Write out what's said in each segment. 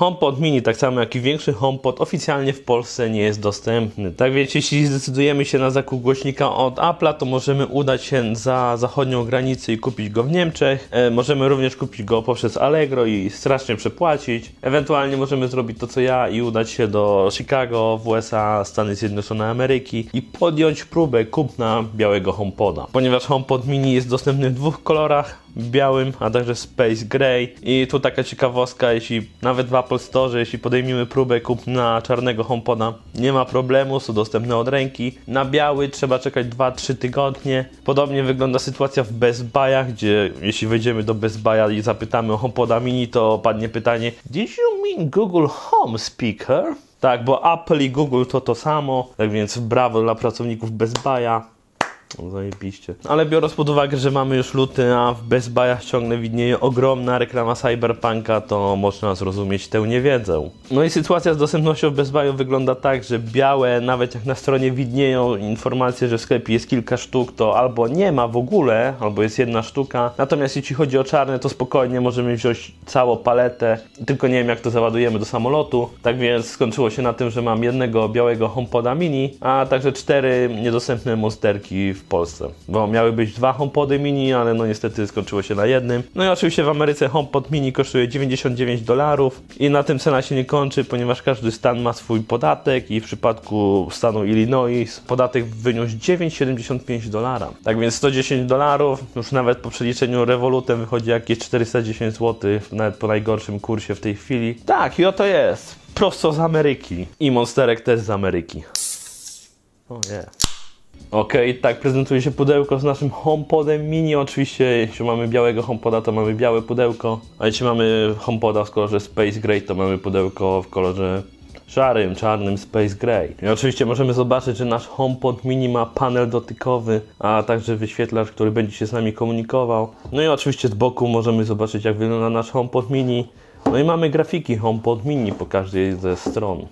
HomePod mini, tak samo jak i większy HomePod, oficjalnie w Polsce nie jest dostępny. Tak więc jeśli zdecydujemy się na zakup głośnika od Apple'a, to możemy udać się za zachodnią granicę i kupić go w Niemczech. E, możemy również kupić go poprzez Allegro i strasznie przepłacić. Ewentualnie możemy zrobić to co ja i udać się do Chicago w USA, Stany Zjednoczone Ameryki i podjąć próbę kupna białego HomePoda. Ponieważ HomePod mini jest dostępny w dwóch kolorach, białym, a także Space Gray. I tu taka ciekawostka, jeśli nawet w Apple Store, jeśli podejmiemy próbę kupna czarnego HomePoda, nie ma problemu, są dostępne od ręki. Na biały trzeba czekać 2-3 tygodnie. Podobnie wygląda sytuacja w Best Buyach, gdzie jeśli wejdziemy do Best Buya i zapytamy o HomePoda mini, to padnie pytanie Did you mean Google Home Speaker? Tak, bo Apple i Google to to samo, tak więc brawo dla pracowników Best Buya. No, Zajebiście. Ale biorąc pod uwagę, że mamy już luty, a w Best Buyach ciągle widnieje ogromna reklama Cyberpunka, to można zrozumieć tę niewiedzę. No i sytuacja z dostępnością w Best Buyu wygląda tak, że białe, nawet jak na stronie widnieją informacje, że w sklepie jest kilka sztuk, to albo nie ma w ogóle, albo jest jedna sztuka. Natomiast jeśli chodzi o czarne, to spokojnie możemy wziąć całą paletę, tylko nie wiem jak to załadujemy do samolotu. Tak więc skończyło się na tym, że mam jednego białego HomePoda mini, a także cztery niedostępne monsterki w Polsce. Bo miały być dwa HomePody mini, ale no niestety skończyło się na jednym. No i oczywiście w Ameryce HomePod mini kosztuje 99 dolarów i na tym cena się nie kończy, ponieważ każdy stan ma swój podatek i w przypadku stanu Illinois podatek wyniósł 9,75 dolara. Tak więc 110 dolarów, już nawet po przeliczeniu rewolutem wychodzi jakieś 410 zł, nawet po najgorszym kursie w tej chwili. Tak, i oto jest. Prosto z Ameryki. I monsterek też z Ameryki. O nie. Okej, tak prezentuje się pudełko z naszym HomePodem mini. Oczywiście, jeśli mamy białego HomePoda, to mamy białe pudełko, a jeśli mamy HomePoda w kolorze Space Gray, to mamy pudełko w kolorze szarym, czarnym Space Gray. I oczywiście możemy zobaczyć, że nasz HomePod mini ma panel dotykowy, a także wyświetlacz, który będzie się z nami komunikował. No i oczywiście z boku możemy zobaczyć, jak wygląda nasz HomePod mini. No i mamy grafiki HomePod mini po każdej ze stron.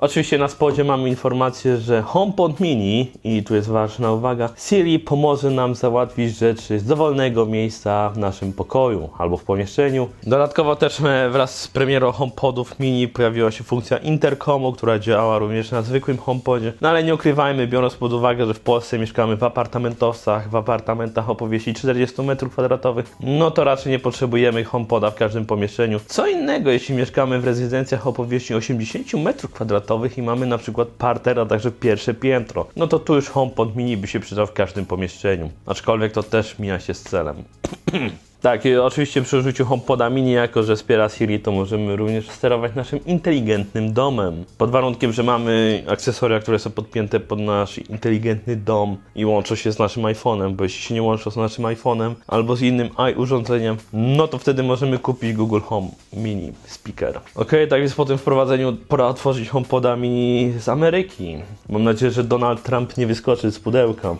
Oczywiście na spodzie mamy informację, że HomePod Mini, i tu jest ważna uwaga, Siri pomoże nam załatwić rzeczy z dowolnego miejsca w naszym pokoju albo w pomieszczeniu. Dodatkowo też e, wraz z premierą HomePodów Mini pojawiła się funkcja interkomu, która działa również na zwykłym HomePodzie. No ale nie ukrywajmy, biorąc pod uwagę, że w Polsce mieszkamy w apartamentowcach, w apartamentach o powierzchni 40 m2, no to raczej nie potrzebujemy HomePoda w każdym pomieszczeniu. Co innego, jeśli mieszkamy w rezydencjach o powierzchni 80 m2 i mamy na przykład parter, a także pierwsze piętro. No to tu już HomePod mini by się przydał w każdym pomieszczeniu. Aczkolwiek to też mija się z celem. Tak, i oczywiście przy użyciu HomePoda mini, jako że wspiera Siri, to możemy również sterować naszym inteligentnym domem. Pod warunkiem, że mamy akcesoria, które są podpięte pod nasz inteligentny dom i łączą się z naszym iPhone'em, bo jeśli się nie łączą z naszym iPhone'em albo z innym i urządzeniem, no to wtedy możemy kupić Google Home Mini Speaker. Ok, tak więc po tym wprowadzeniu pora otworzyć HomePoda mini z Ameryki. Mam nadzieję, że Donald Trump nie wyskoczy z pudełka.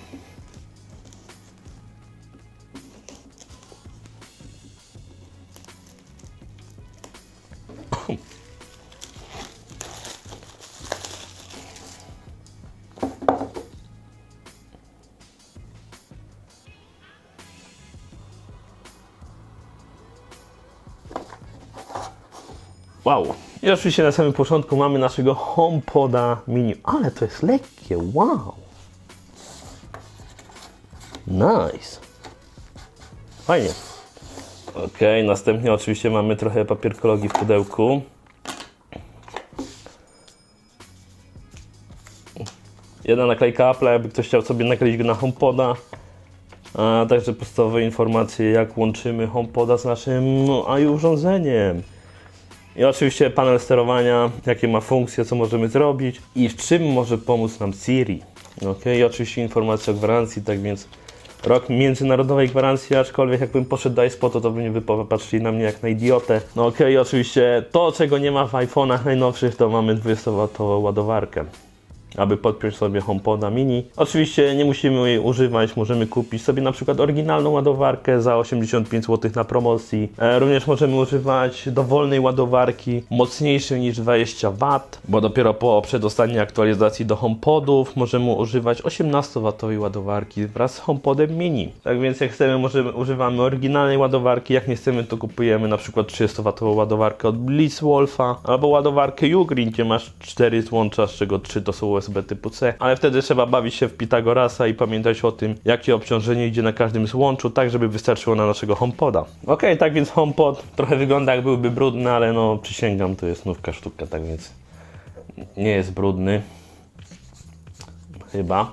Wow. I oczywiście na samym początku mamy naszego HomePoda mini. Ale to jest lekkie, wow. Nice. Fajnie. Ok, następnie oczywiście mamy trochę papierkologii w pudełku. Jedna naklejka Apple, jakby ktoś chciał sobie nakleić go na HomePoda. A także podstawowe informacje, jak łączymy HomePoda z naszym no, urządzeniem. I oczywiście panel sterowania, jakie ma funkcje, co możemy zrobić i w czym może pomóc nam Siri. Ok, i oczywiście informacja o gwarancji, tak więc rok międzynarodowej gwarancji, aczkolwiek jakbym poszedł do iSpotu, to by nie wypatrzyli na mnie jak na idiotę. No ok, i oczywiście to, czego nie ma w iPhone'ach najnowszych, to mamy 20W ładowarkę. Aby podpiąć sobie HomePoda mini. Oczywiście nie musimy jej używać, możemy kupić sobie na przykład oryginalną ładowarkę za 85 zł na promocji. E, również możemy używać dowolnej ładowarki mocniejszej niż 20 W, bo dopiero po przedostatniej aktualizacji do HomePodów możemy używać 18W ładowarki wraz z HomePodem mini. Tak więc jak chcemy, możemy, używamy oryginalnej ładowarki, jak nie chcemy, to kupujemy na przykład 30W ładowarkę od Blitzwolfa albo ładowarkę Ugreen, gdzie masz 4 złącza, z czego 3 to są USB typu C, ale wtedy trzeba bawić się w Pitagorasa i pamiętać o tym, jakie obciążenie idzie na każdym złączu, tak żeby wystarczyło na naszego HomePoda. Ok, tak więc HomePod trochę wygląda jak byłby brudny, ale no przysięgam, to jest nówka sztuka, tak więc nie jest brudny. Chyba.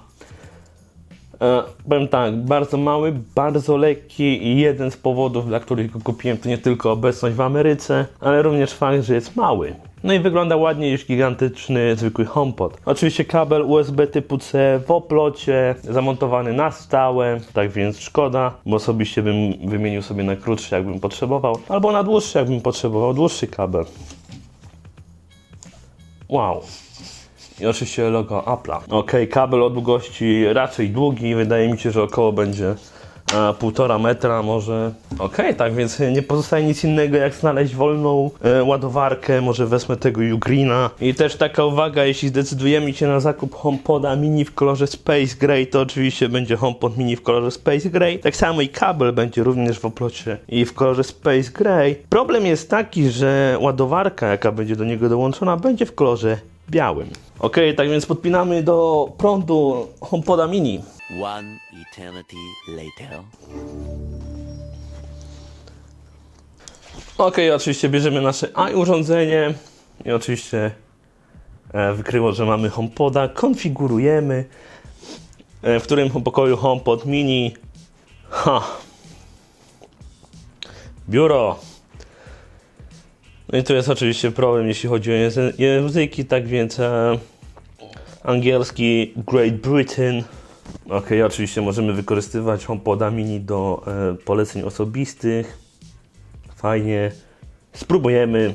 E, powiem tak, bardzo mały, bardzo lekki i jeden z powodów, dla których go kupiłem, to nie tylko obecność w Ameryce, ale również fakt, że jest mały. No i wygląda ładniej niż gigantyczny, zwykły HomePod. Oczywiście kabel USB typu C w oplocie, zamontowany na stałe, tak więc szkoda, bo osobiście bym wymienił sobie na krótszy, jakbym potrzebował, albo na dłuższy, jakbym potrzebował, dłuższy kabel. Wow. I oczywiście logo Apple'a. Ok, kabel o długości raczej długi, wydaje mi się, że około będzie półtora metra może. Ok, tak więc nie pozostaje nic innego jak znaleźć wolną e, ładowarkę, może wezmę tego Ugreena. I też taka uwaga, jeśli zdecydujemy się na zakup HomePoda mini w kolorze Space Gray, to oczywiście będzie HomePod mini w kolorze Space Gray. Tak samo i kabel będzie również w oplocie i w kolorze Space Gray. Problem jest taki, że ładowarka, jaka będzie do niego dołączona, będzie w kolorze białym. Ok, tak więc podpinamy do prądu HomePoda mini. One eternity later. Ok, oczywiście bierzemy nasze i-urządzenie i oczywiście e, wykryło, że mamy HomePoda, konfigurujemy e, w którym pokoju HomePod mini ha biuro no i tu jest oczywiście problem jeśli chodzi o języ- języki, tak więc e, angielski Great Britain Ok, oczywiście możemy wykorzystywać HomePoda mini do e, poleceń osobistych Fajnie. Spróbujemy.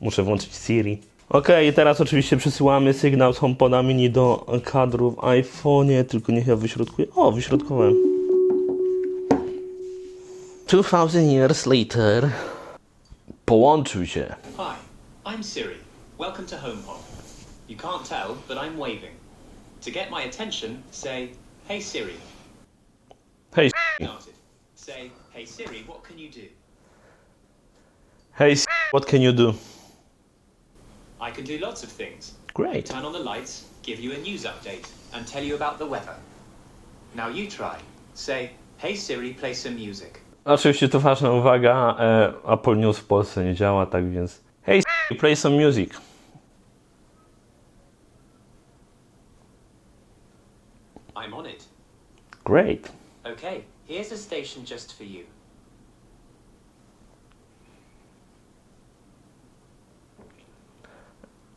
Muszę włączyć Siri. Ok, teraz oczywiście przesyłamy sygnał z HomePoda mini do kadru w iPhone'ie, tylko niech ja wyśrodkuję. O, wyśrodkowałem. 2000 years later. Połączył. Hi, I'm Siri. Welcome to HomePod. You can't tell, but I'm waving. To get my attention, say, Hey Siri. Hey. Say, Hey Siri, what can you do? hey, what can you do? I can do lots of things. Great. Turn on the lights, give you a news update, and tell you about the weather. Now you try. Say, Hey Siri, play some music. Oczywiście to ważna uwaga, e, Apple News w Polsce nie działa, tak więc... Hey, play some music. I'm on it. Great. Okay, here's a station just for you.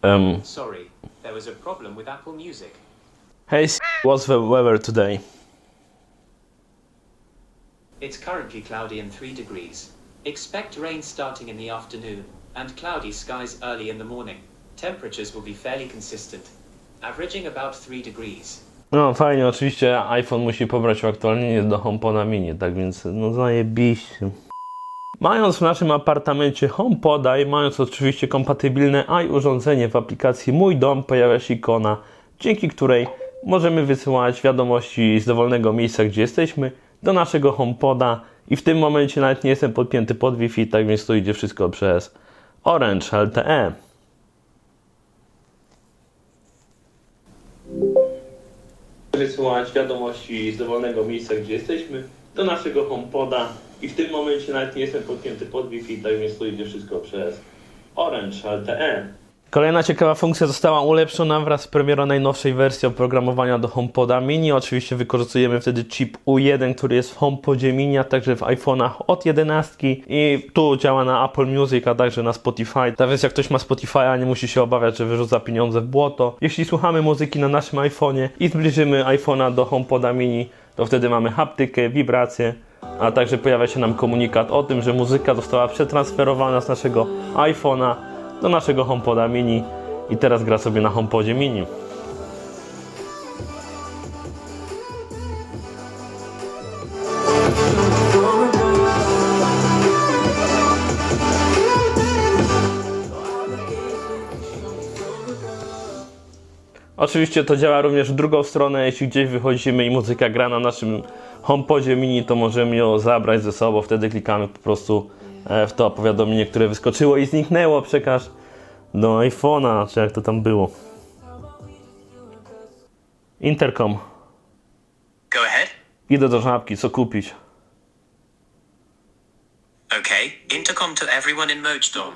Um, Sorry, there was a problem with Apple Music. hey, what's the weather today? It's currently cloudy and 3 degrees. Expect rain starting in the afternoon and cloudy skies early in the morning. Temperatures will be fairly consistent, averaging about 3 degrees. No fajnie, oczywiście iPhone musi pobrać uaktualnienie do HomePoda mini, tak więc no zajebiście. Mając w naszym apartamencie HomePoda i mając oczywiście kompatybilne i-urządzenie w aplikacji Mój Dom pojawia się ikona, dzięki której możemy wysyłać wiadomości z dowolnego miejsca, gdzie jesteśmy, do naszego HomePoda i w tym momencie nawet nie jestem podpięty pod Wi-Fi, tak więc to idzie wszystko przez Orange LTE. wysyłać wiadomości z dowolnego miejsca, gdzie jesteśmy, do naszego HomePoda i w tym momencie nawet nie jestem podpięty pod Wi-Fi, tak więc to idzie wszystko przez Orange LTE. Kolejna ciekawa funkcja została ulepszona wraz z premierą najnowszej wersji oprogramowania do HomePoda Mini. Oczywiście wykorzystujemy wtedy chip U1, który jest w HomePodzie Mini, a także w iPhone'ach od 11 i tu działa na Apple Music, a także na Spotify. Tak więc jak ktoś ma Spotify'a, nie musi się obawiać, że wyrzuca pieniądze w błoto. Jeśli słuchamy muzyki na naszym iPhone'ie i zbliżymy iPhone'a do HomePoda Mini, to wtedy mamy haptykę, wibrację, a także pojawia się nam komunikat o tym, że muzyka została przetransferowana z naszego iPhone'a do naszego HomePoda Mini. I teraz gra sobie na HomePodzie Mini. Oczywiście to działa również w drugą stronę, jeśli gdzieś wychodzimy i muzyka gra na naszym HomePodzie Mini, to możemy ją zabrać ze sobą, wtedy klikamy po prostu w to powiadomienie, które wyskoczyło i zniknęło, przekaż do iPhone'a, czy jak to tam było. Intercom. Go ahead. Idę do żabki, co kupić? Okay. Intercom to everyone in Mojdom.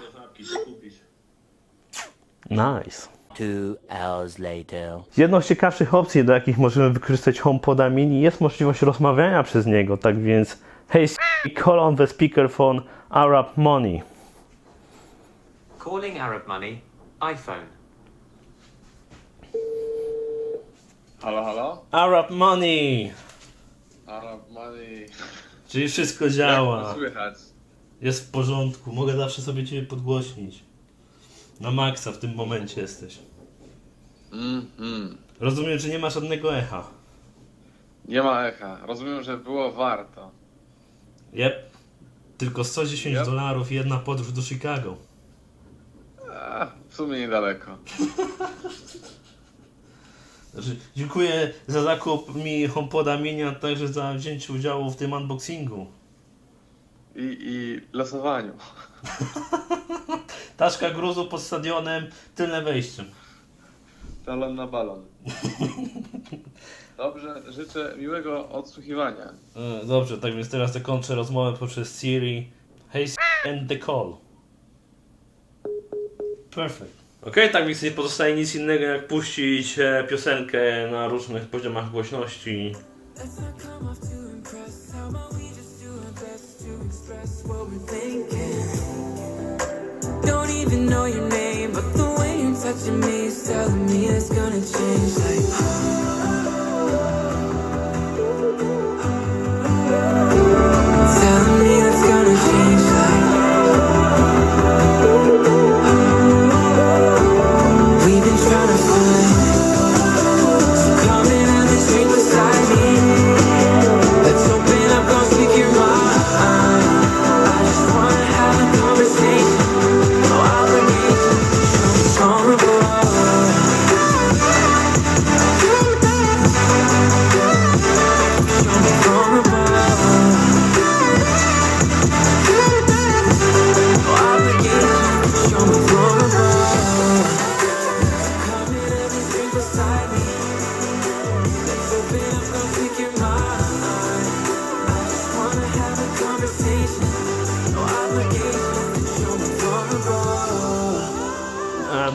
Nice. Two hours later. Jedną z ciekawszych opcji, do jakich możemy wykorzystać HomePoda mini jest możliwość rozmawiania przez niego, tak więc Hey Siri, call on the speakerphone Arab Money. Calling Arab Money, iPhone. Halo, halo? Arab Money! Arab Money. Czyli wszystko Jak działa. to słychać? Jest w porządku. Mogę zawsze sobie Ciebie podgłośnić. Na maksa w tym momencie jesteś. Mhm. Rozumiem, że nie ma żadnego echa. Nie ma echa. Rozumiem, że było warto. Jep. Tylko 110 Yep. dolarów i jedna podróż do Chicago. A, w sumie niedaleko. Znaczy, dziękuję za zakup mi HomePoda mini, a także za wzięcie udziału w tym unboxingu. I, i losowaniu. Taszka gruzu pod stadionem, tylne wejście. Talon na balon. Dobrze, życzę miłego odsłuchiwania. E, Dobrze, tak więc teraz zakończę rozmowę poprzez Siri. Hey Siri and the call. Perfect. Okej, tak więc nie pozostaje nic innego jak puścić e, piosenkę na różnych poziomach głośności. Let's not come off too impressed. How about we just do our best to express what we're thinking? Don't even know your name, but the way you're touching me is telling me it's gonna change. Like,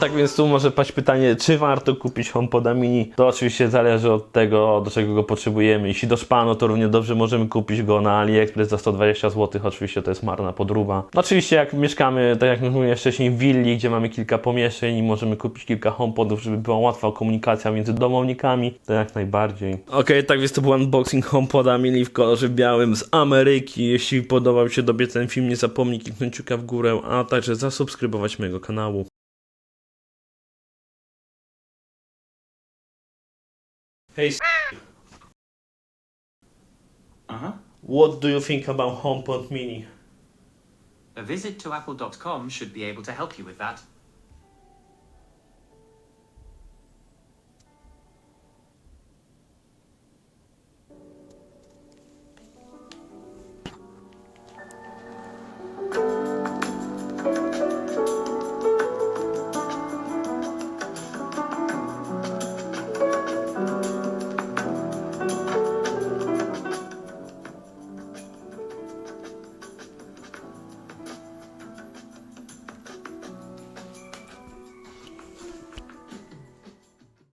tak więc tu może paść pytanie, czy warto kupić HomePoda mini? To oczywiście zależy od tego, do czego go potrzebujemy. Jeśli do szpanu, to równie dobrze możemy kupić go na AliExpress za 120 zł. Oczywiście to jest marna podróba. No, oczywiście jak mieszkamy, tak jak mówiłem wcześniej, w willi, gdzie mamy kilka pomieszczeń i możemy kupić kilka HomePodów, żeby była łatwa komunikacja między domownikami, to jak najbardziej. Okej, tak więc to był unboxing HomePoda mini w kolorze białym z Ameryki. Jeśli podobał się Tobie ten film, nie zapomnij kliknąć kciuka w górę, a także zasubskrybować mojego kanału. Hey, Uh-huh. what do you think about HomePod Mini? A visit to apple.com should be able to help you with that.